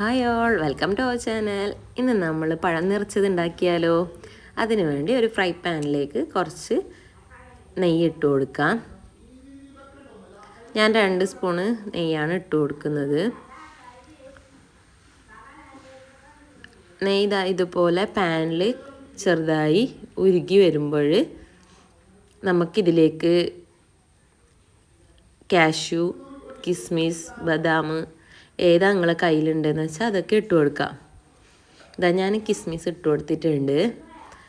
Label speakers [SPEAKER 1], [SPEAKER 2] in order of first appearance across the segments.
[SPEAKER 1] Hi all welcome to our channel ഇന്ന് നമ്മൾ പഴം നിറച്ചത് ഉണ്ടാക്കിയാലോ അതിനു വേണ്ടി ഒരു ഫ്രൈ പാനിലേക്ക് കുറച്ച് നെയ്യ് ഇട്ട് കൊടുക്കാം. ഞാൻ രണ്ട് സ്പൂണ് നെയ്യാണ് ഇട്ട് കൊടുക്കുന്നത്. നെയ്ത ഇതാ ഇതുപോലെ പാനിൽ ചെറുതായി ഉരുകി വരുമ്പോൾ നമുക്കിതിലേക്ക് കാഷ്യൂ കിസ്മിസ് ബദാം ഏതാ നിങ്ങളെ കയ്യിലുണ്ടെന്ന് വെച്ചാൽ അതൊക്കെ ഇട്ട് കൊടുക്കാം. ഇതാ ഞാൻ കിസ്മിസ് ഇട്ട് കൊടുത്തിട്ടുണ്ട്.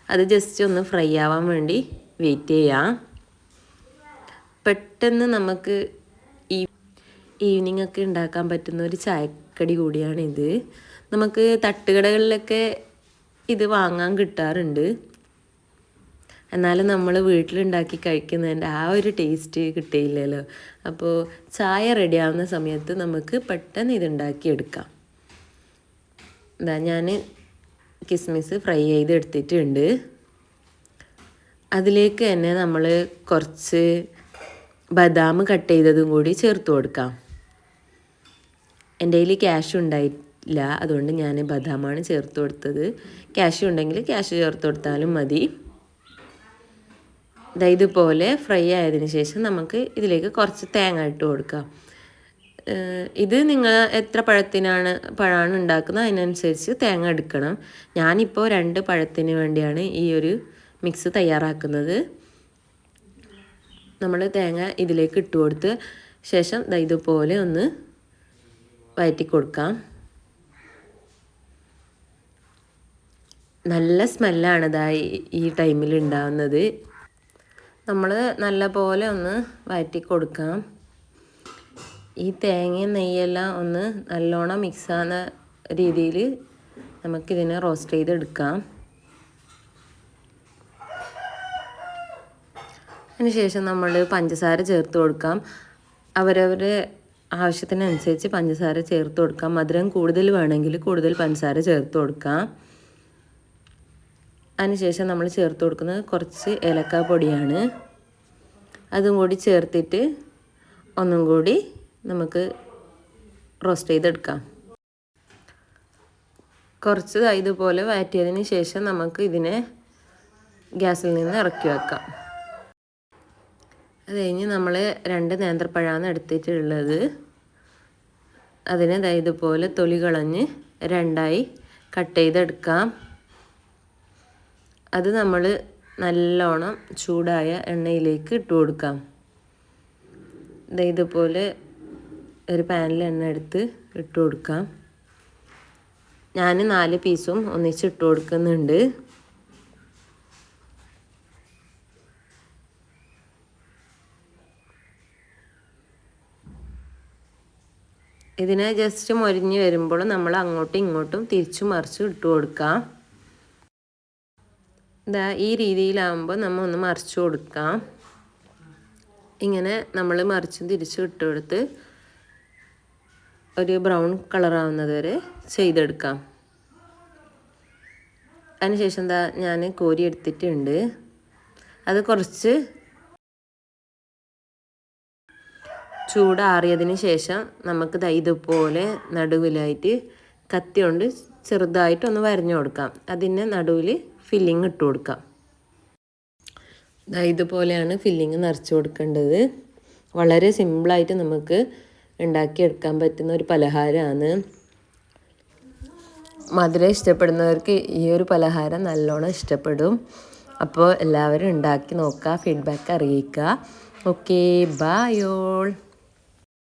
[SPEAKER 1] അത് ജസ്റ്റ് ഒന്ന് ഫ്രൈ ആവാൻ വേണ്ടി വെയിറ്റ് ചെയ്യാം. പെട്ടെന്ന് നമുക്ക് ഈവനിങ് ഒക്കെ ഉണ്ടാക്കാൻ പറ്റുന്ന ഒരു ചായക്കടി കൂടിയാണിത്. നമുക്ക് തട്ടുകടകളിലൊക്കെ ഇത് വാങ്ങാൻ കിട്ടാറുണ്ട്. എന്നാലും നമ്മൾ വീട്ടിലുണ്ടാക്കി കഴിക്കുന്നതിന്റെ ആ ഒരു ടേസ്റ്റ് കിട്ടിയില്ലല്ലോ. അപ്പോൾ ചായ റെഡിയാവുന്ന സമയത്ത് നമുക്ക് പെട്ടെന്ന് ഇതുണ്ടാക്കി എടുക്കാം എന്താ ഞാൻ കിസ്മിസ് ഫ്രൈ ചെയ്ത് എടുത്തിട്ടുണ്ട് അതിലേക്ക് തന്നെ നമ്മൾ കുറച്ച് ബദാം കട്ട് ചെയ്തതും കൂടി ചേർത്ത് കൊടുക്കാം. എന്റെ കയ്യിൽ ക്യാഷ് ഉണ്ടായില്ല അതുകൊണ്ട് ഞാൻ ബദാമാണ് ചേർത്ത് കൊടുത്തത്. ക്യാഷ് ഉണ്ടെങ്കിൽ ക്യാഷ് ചേർത്ത് കൊടുത്താലും മതി. ഇതുപോലെ ഫ്രൈ ആയതിനു ശേഷം നമുക്ക് ഇതിലേക്ക് കുറച്ച് തേങ്ങ ഇട്ട് കൊടുക്കാം ഇത് നിങ്ങൾ എത്ര പഴത്തിനാണ് പഴമാണ് ഉണ്ടാക്കുന്നത് അതിനനുസരിച്ച് തേങ്ങ എടുക്കണം. ഞാനിപ്പോൾ രണ്ട് പഴത്തിന് വേണ്ടിയാണ് ഈ ഒരു മിക്സ് തയ്യാറാക്കുന്നത്. നമ്മൾ തേങ്ങ ഇതിലേക്ക് ഇട്ട് കൊടുത്ത് ശേഷം ഇതുപോലെ ഒന്ന് വയറ്റി കൊടുക്കാം. നല്ല സ്മെല്ലാണ് ഇതായി ഈ ടൈമിൽ ഉണ്ടാകുന്നത് നമ്മൾ നല്ല പോലെ ഒന്ന് വഴറ്റി കൊടുക്കാം. ഈ തേങ്ങയും നെയ്യെല്ലാം ഒന്ന് നല്ലോണം മിക്സ് ആകുന്ന രീതിയിൽ നമുക്കിതിനെ റോസ്റ്റ് ചെയ്തെടുക്കാം. അതിനുശേഷം നമ്മൾ പഞ്ചസാര ചേർത്ത് കൊടുക്കാം. അവരവരുടെ ആവശ്യത്തിനനുസരിച്ച് പഞ്ചസാര ചേർത്ത് കൊടുക്കാം. മധുരം കൂടുതൽ വേണമെങ്കിൽ കൂടുതൽ പഞ്ചസാര ചേർത്ത് കൊടുക്കാം. അതിനുശേഷം നമ്മൾ ചേർത്ത് കൊടുക്കുന്നത് കുറച്ച് ഏലക്കാ പൊടിയാണ്. അതും കൂടി ചേർത്തിട്ട് ഒന്നും കൂടി നമുക്ക് റോസ്റ്റ് ചെയ്തെടുക്കാം. കുറച്ച് ഇതുപോലെ വാറ്റിയതിന് ശേഷം നമുക്ക് ഇതിനെ ഗ്യാസിൽ നിന്ന് ഇറക്കി വെക്കാം. അത് കഴിഞ്ഞ് നമ്മൾ രണ്ട് നേന്ത്രപ്പഴമാണ് എടുത്തിട്ടുള്ളത്. അതിനെ ഇതുപോലെ തൊലി കളഞ്ഞ് രണ്ടായി കട്ട് ചെയ്തെടുക്കാം. അത് നമ്മൾ നല്ലോണം ചൂടായ എണ്ണയിലേക്ക് ഇട്ട് കൊടുക്കാം. ഇതേപോലെ ഒരു പാനിൽ എണ്ണ എടുത്ത് ഇട്ട് കൊടുക്കാം. ഞാൻ നാല് പീസും ഒന്നിച്ച് ഇട്ട് കൊടുക്കുന്നുണ്ട്. ഇതിനെ ജസ്റ്റ് മൊരിഞ്ഞ് വരുമ്പോൾ നമ്മൾ അങ്ങോട്ടും ഇങ്ങോട്ടും തിരിച്ചു മറിച്ച് ഇട്ട് കൊടുക്കാം. ഇതാ ഈ രീതിയിലാകുമ്പോൾ നമ്മൾ ഒന്ന് മറിച്ചു കൊടുക്കാം. ഇങ്ങനെ നമ്മൾ മറിച്ചും തിരിച്ചും ഇട്ട് കൊടുത്ത് ഒരു ബ്രൗൺ കളറാവുന്നത് വരെ ചെയ്തെടുക്കാം. അതിനുശേഷം എന്താ ഞാൻ കോരി എടുത്തിട്ടുണ്ട്. അത് കുറച്ച് ചൂടാറിയതിന് ശേഷം നമുക്ക് ഇതുപോലെ നടുവിലായിട്ട് കത്തി കൊണ്ട് ചെറുതായിട്ടൊന്ന് വരഞ്ഞു കൊടുക്കാം. അതിന്റെ നടുവിൽ ഫില്ലിങ് ഇട്ട് കൊടുക്കാം. ഇതുപോലെയാണ് ഫില്ലിങ് നിറച്ച് കൊടുക്കേണ്ടത്. വളരെ സിമ്പിളായിട്ട് നമുക്ക് ഉണ്ടാക്കിയെടുക്കാൻ പറ്റുന്ന ഒരു പലഹാരമാണ്. മധുരം ഇഷ്ടപ്പെടുന്നവർക്ക് ഈ ഒരു പലഹാരം നല്ലോണം ഇഷ്ടപ്പെടും. അപ്പോൾ എല്ലാവരും ഉണ്ടാക്കി നോക്കുക ഫീഡ്ബാക്ക് അറിയിക്കുക. ഓക്കെ ബായോൾ